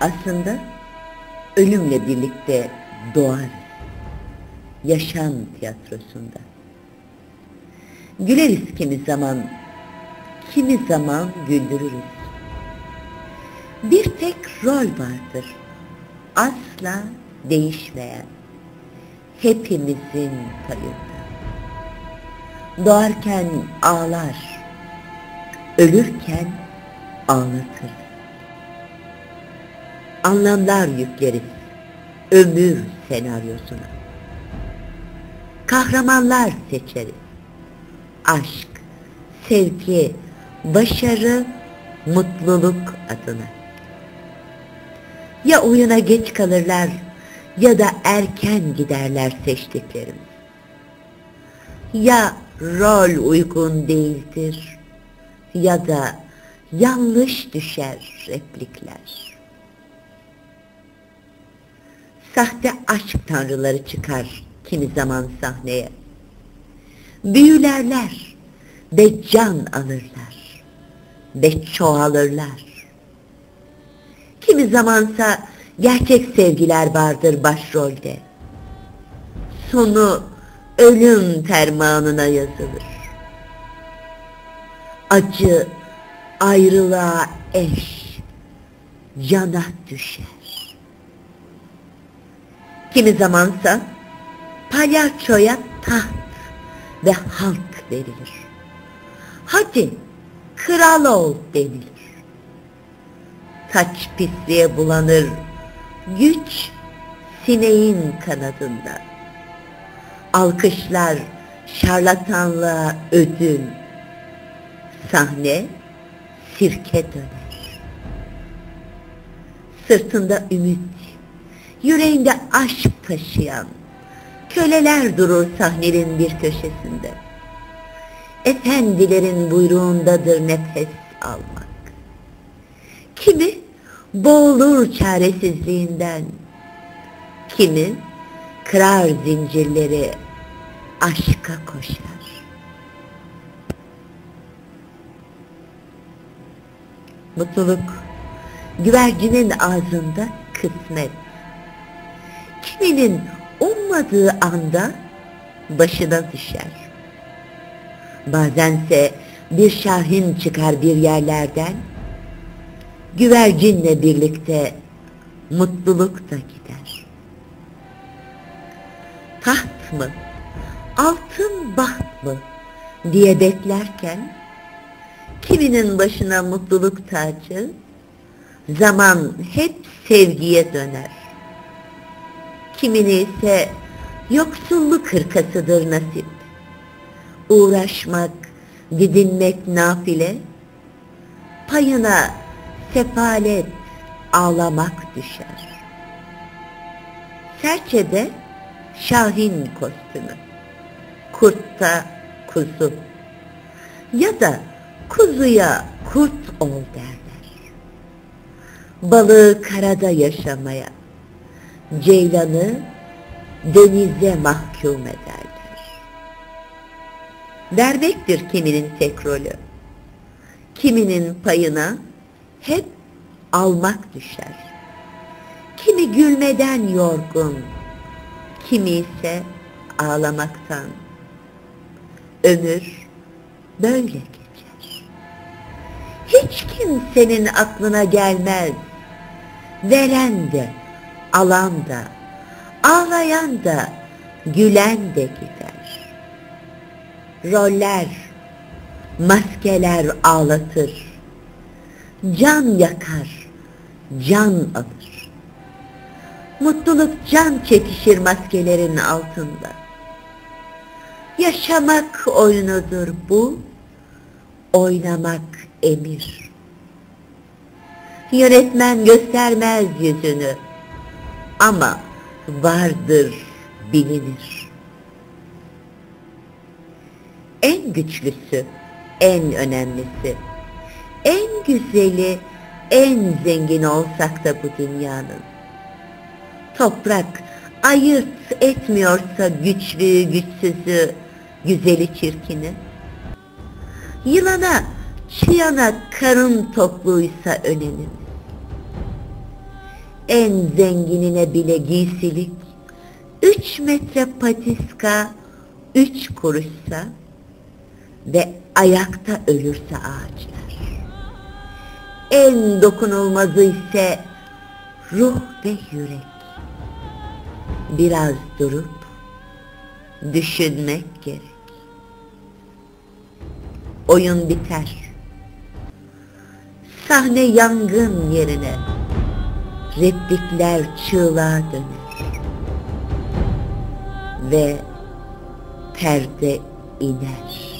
Aslında ölümle birlikte doğar. Yaşam tiyatrosunda. Güleriz kimi zaman, kimi zaman güldürürüz. Bir tek rol vardır, asla değişmeyen, hepimizin payında. Doğarken ağlar, ölürken ağlatır. Anlamlar yükleriz ömür senaryosuna. Kahramanlar seçeriz. Aşk, sevgi, başarı, mutluluk adına. Ya oyuna geç kalırlar ya da erken giderler seçtiklerimiz. Ya rol uygun değildir ya da yanlış düşer replikler. Sahte aşk tanrıları çıkar kimi zaman sahneye. Büyülerler ve can alırlar ve çoğalırlar. Kimi zamansa gerçek sevgiler vardır başrolde. Sonu ölüm termanına yazılır. Acı ayrılığa eş, cana düşer. Kimi zamansa palyaçoya taht ve halk verilir. Hadi kral ol denilir. Saç pisliğe bulanır, güç sineğin kanadında. Alkışlar şarlatanlığa ödül, sahne sirke döner. Sırtında ümit, yüreğinde aşk taşıyan, köleler durur sahnenin bir köşesinde. Efendilerin buyruğundadır nefes almak. Kimi boğulur çaresizliğinden, kimi kırar zincirleri aşka koşar. Mutluluk güvercinin ağzında kısmet. Kiminin ummadığı anda başına düşer. Bazense bir şahin çıkar bir yerlerden, güvercinle birlikte mutluluk da gider. Taht mı, altın baht mı diye beklerken, kiminin başına mutluluk tacı, zaman hep sevgiye döner. Kimini ise yoksulluk hırkasıdır nasip. Uğraşmak, didinmek nafile, payına sefalet, ağlamak düşer. Serçede şahin kostümü, kurtta kuzu ya da kuzuya kurt ol derler. Balığı karada yaşamaya, ceylanı denize mahkum ederler. Vermektir kiminin tek rolü. Kiminin payına hep almak düşer. Kimi gülmeden yorgun, kimi ise ağlamaktan. Ömür böyle geçer. Hiç kimsenin aklına gelmez. Veren de, alan da, ağlayan da, gülen de gider. Roller, maskeler ağlatır. Can yakar, can alır. Mutluluk can çekişir maskelerin altında. Yaşamak oyunudur bu, oynamak emir. Yönetmen göstermez yüzünü ama vardır bilinir. En güçlüsü, en önemlisi, en güzeli, en zengin olsak da bu dünyanın. Toprak ayırt etmiyorsa güçlüyü, güçsüzü, güzeli, çirkini. Yılana, çıyana karın topluysa önemimiz. En zenginine bile giysilik, üç metre patiska, üç kuruşsa ve ayakta ölürse ağaçlar. En dokunulmazı ise ruh ve yürek. Biraz durup düşünmek gerek. Oyun biter. Sahne yangın yerine replikler çığlığa döner. Ve perde iner.